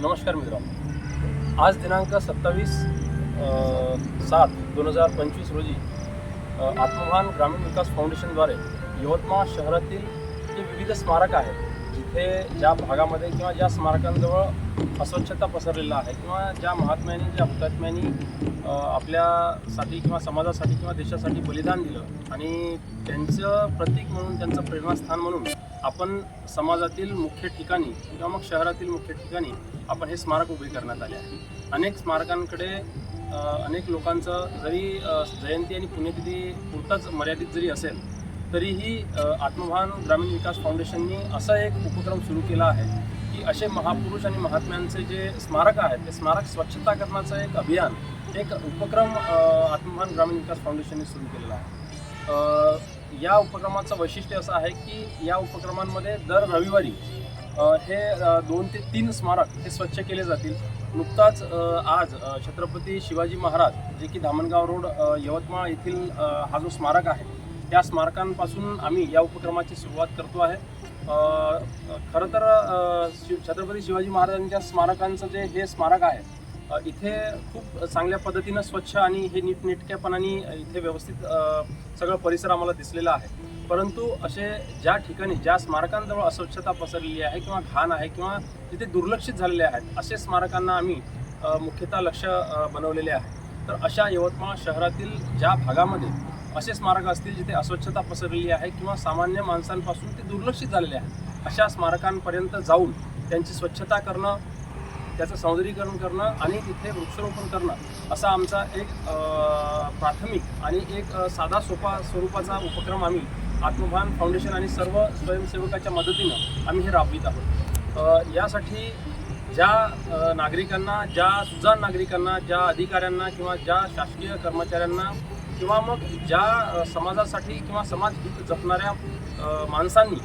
नमस्कार मित्रांनो. आज दिनांक सत्तावीस सात दोन हजार पंचवीस रोजी आत्मभान ग्रामीण विकास फाउंडेशनद्वारे यवतमाळ शहरातील जे विविध स्मारक आहेत जिथे ज्या भागामध्ये किंवा ज्या स्मारकांजवळ अस्वच्छता पसरलेला आहे किंवा ज्या महात्म्यांनी ज्या हुतात्म्यांनी आपल्यासाठी किंवा समाजासाठी किंवा देशासाठी बलिदान दिलं आणि त्यांचं प्रतीक म्हणून त्यांचं प्रेरणास्थान म्हणून आपण समाजातील मुख्य ठिकाणी किंवा मग शहरातील मुख्य ठिकाणी आपण हे स्मारक उभे करण्यात आले आहे. अनेक स्मारकांकडे अनेक लोकांचं जरी जयंती आणि पुण्यतिथी पुरताच मर्यादित जरी असेल तरीही आत्मभान ग्रामीण विकास फाउंडेशननी असा एक उपक्रम सुरू केला आहे की असे महापुरुष आणि महात्म्यांचे जे स्मारक आहेत ते स्मारक स्वच्छता करण्याचं एक अभियान एक उपक्रम आत्मभान ग्रामीण विकास फाउंडेशनने सुरू केलेला आहे. या उपक्रमाचं वैशिष्ट्य असं आहे की या उपक्रमांमध्ये दर रविवारी हे दोन ते तीन स्मारक हे स्वच्छ केले जातील. नुकताच आज छत्रपती शिवाजी महाराज जे की धामणगाव रोड यवतमाळ येथील हा जो स्मारक आहे त्या स्मारकांपासून आम्ही या उपक्रमाची सुरुवात करतो आहे. खरं तर शिव छत्रपती शिवाजी महाराजांच्या स्मारकांचं जे हे स्मारक आहे इथे खूप चांगल्या पद्धतीनं स्वच्छ आणि हे नीटनेटक्यापणाने इथे व्यवस्थित सगळं परिसर आम्हाला दिसलेला आहे. परंतु असे ज्या ठिकाणी ज्या स्मारकांजवळ अस्वच्छता पसरलेली आहे किंवा घाण आहे किंवा जिथे दुर्लक्षित झालेले आहेत असे स्मारकांना आम्ही मुख्यतः लक्ष बनवलेले आहे. तर अशा यवतमाळ शहरातील ज्या भागामध्ये असे स्मारक असतील जिथे अस्वच्छता पसरलेली आहे किंवा सामान्य माणसांपासून ते दुर्लक्षित झालेले आहेत अशा स्मारकांपर्यंत जाऊन त्यांची स्वच्छता करणं त्याचं सौंदर्यीकरण करणं आणि तिथे वृक्षारोपण करणं असा आमचा एक प्राथमिक आणि एक साधा सोपा स्वरूपाचा उपक्रम आम्ही आत्मभान फाउंडेशन आणि सर्व स्वयंसेवकाच्या मदतीनं आम्ही हे राबवित आहोत. यासाठी ज्या नागरिकांना ज्या सुजाण नागरिकांना ज्या अधिकाऱ्यांना किंवा ज्या शासकीय कर्मचाऱ्यांना किंवा मग ज्या समाजासाठी किंवा समाज हित जपणाऱ्या माणसांनी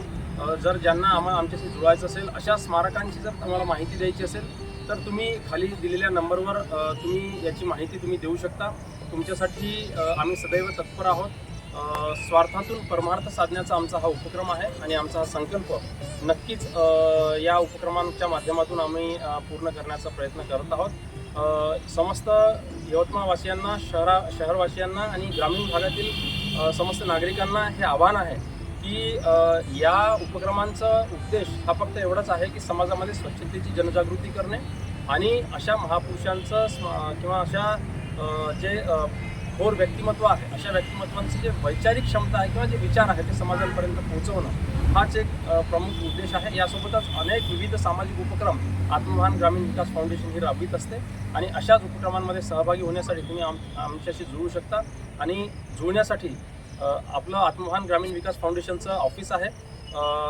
जर ज्यांना आम्हाला आमच्याशी जुळायचं असेल अशा स्मारकांची जर तुम्हाला माहिती द्यायची असेल तर तुम्ही खाली दिलेल्या नंबरवर तुम्ही याची माहिती तुम्ही देऊ शकता. तुमच्यासाठी आम्ही सदैव तत्पर आहोत. स्वार्थातून परमार्थ साधण्याचा आमचा हा उपक्रम आहे आणि आमचा हा संकल्प नक्कीच या उपक्रमांच्या माध्यमातून आम्ही पूर्ण करण्याचा प्रयत्न करत आहोत. समस्त यवतमाळवासियांना शहरा शहरवासियांना आणि ग्रामीण भागातील समस्त नागरिकांना हे आव्हान आहे की या उपक्रमांचा उद्देश हा फक्त एवढाच आहे की समाजामध्ये स्वच्छतेची जनजागृती करणे आणि अशा महापुरुषांचं किंवा अशा जे थोर व्यक्तिमत्व आहे अशा व्यक्तिमत्वांची जे वैचारिक क्षमता आहे किंवा जे विचार आहे ते समाजांपर्यंत पोहोचवणं हाच एक प्रमुख उद्देश आहे. यासोबतच अनेक विविध सामाजिक उपक्रम आत्मभान ग्रामीण विकास फाउंडेशन ही राबवित असते आणि अशाच उपक्रमांमध्ये सहभागी होण्यासाठी तुम्ही आम आमच्याशी जुळू शकता आणि जुळण्यासाठी आपलं आत्महान ग्रामीण विकास फाउंडेशनचं ऑफिस आहे.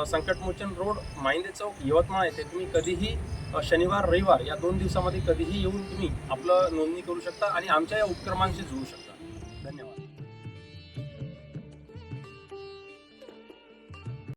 संकटमोचन रोड माहिंदे चौक यवतमाळ येथे तुम्ही कधीही शनिवार रविवार या दोन दिवसामध्ये कधीही येऊन तुम्ही आपलं नोंदणी करू शकता आणि आमच्या या उपक्रमांशी जुळू शकता. धन्यवाद.